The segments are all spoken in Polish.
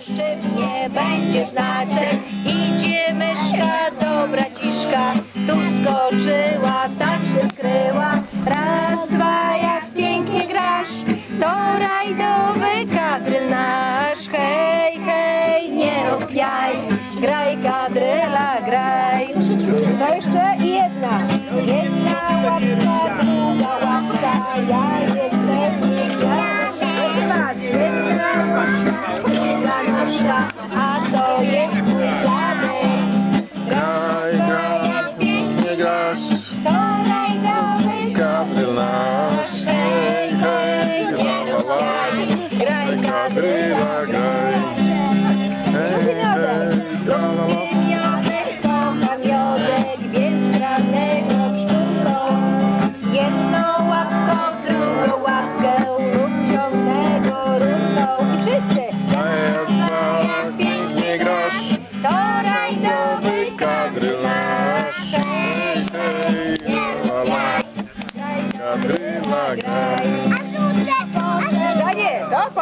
szczypnie będzie znaczek. Idzie myszka do braciszka, tu skoczyła, tam się skryła. Raz, dwa, jak pięknie grasz, to rajdowy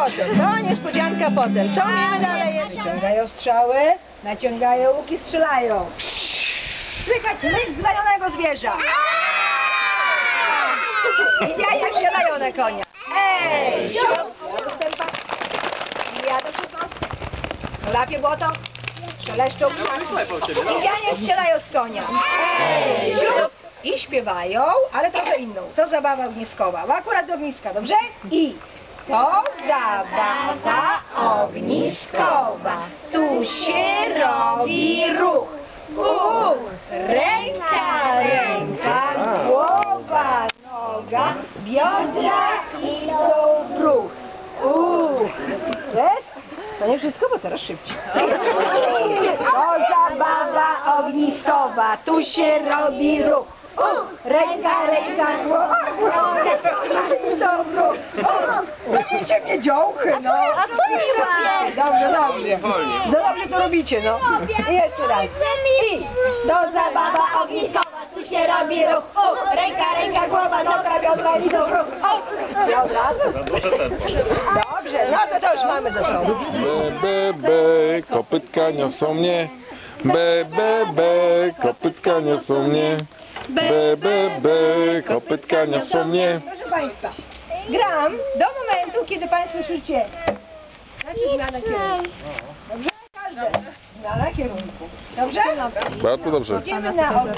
potem, to niespodzianka potem. Co mamy dalej jeszcze? Naciągają strzały, naciągają łuki, strzelają. Słychać myk zlajonego zwierza. I jaja strzelają na konia. Ej, do szybko. Lapie błoto. Szeleszczą. Indianie strzelają z konia. Ej. I śpiewają, ale trochę inną. To zabawa ogniskowa. Bo akurat z ogniska, dobrze? I zabawa ogniskowa. Tu się robi ruch. Uch, ręka, ręka, głowa, noga, biodra idą w ruch. Uch? To nie wszystko, bo coraz szybciej. To zabawa ogniskowa, tu się robi ruch. Uch, ręka, ręka, głowa, noga, idą w ruch. Uch, Widzicie mnie dziołchy, no. A co robię? Dobrze, dobrze. Za dobrze to robicie, no. I jeszcze raz. I to zabawa ogniskowa, tu się robi ruch. Uch, ręka, ręka, głowa, noga, biodra, idą w ruch. Uch, biodra. Dobrze, no to to już mamy za sobą. Be, be, be, kopytka niosą mnie. Be, be, be, kopytka niosą mnie. Be, be, be, kopytka niosą mnie. Proszę Państwa, gram do momentu, kiedy Państwo słyszycie. Znaczy zmiana kierunku. Dobrze? Każde. Zmiana kierunku. Dobrze? Bardzo dobrze. Idziemy na odwrót.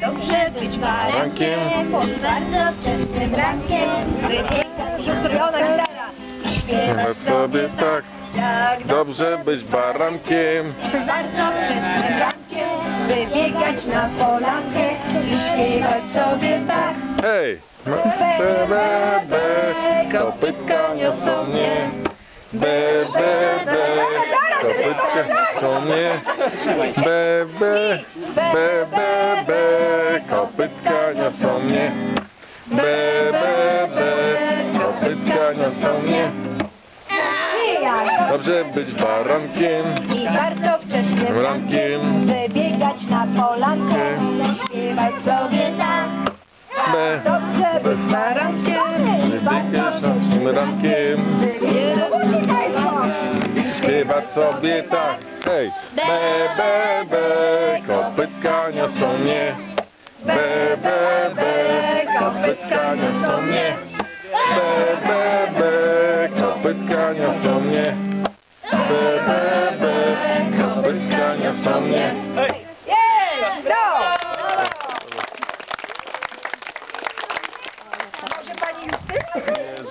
Dobrze być Rankiem. bardzo wczesnym rankiem. Wybiegać ustrojona gitara. I śpiewać Śpiewać sobie tak, dobrze być barankiem. bardzo wczesnym rankiem. Wybiegać na polankę i śpiewać sobie tak. Hej! Be, be, be, kopytka niosą mnie. Be, be, be, kopytka niosą mnie. Be, be, be, be, be, kopytka niosą mnie. Dobrze być barankiem, I bardzo wczesnym rankiem. Wybiegać na polankę. Śpiewać sobie tak. Be, Dobrze być barankiem. Wybiegać bardzo naszym rankiem. Śpiewać sobie tak, hej! Be, be, be, kopytka niosą mnie. Be, be, be, kopytka niosą mnie.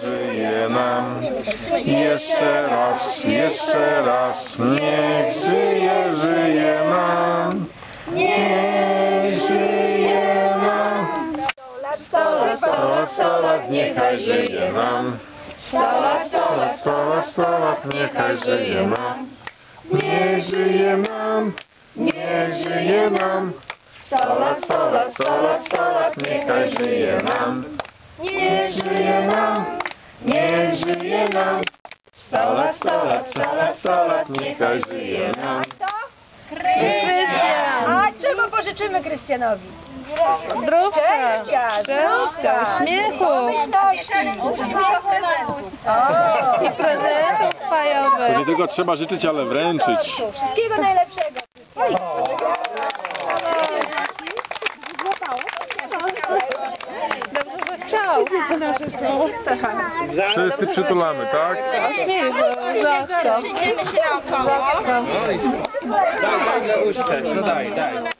Żyje nam. Jeszcze raz, jeszcze raz. Niech żyje, żyje nam. Niech żyje nam. Sto lat, Sto lat, sto lat, niechaj żyje nam. sto lat, Sto lat, sto lat, niechaj żyje nam. Niech żyje nam, niech żyje nam. Sto lat, sto lat, sto lat, sto lat, niechaj żyje nam. Nie żyje nam, nie żyje nam. Sto lat, sto lat, sto lat, sto lat, niechaj żyje nam. Kto? Krystian! A czego pożyczymy Krystianowi? Zdrówka, Szczęścia, zdrówka, śmiechu Uśmiechu O, i prezentów fajowych. Nie tylko trzeba życzyć, ale wręczyć. Wszystkiego najlepszego. Wszyscy przytulamy, tak? Zawsze. Przyjdziemy się naokoło. Daj, daj, daj, daj, daj.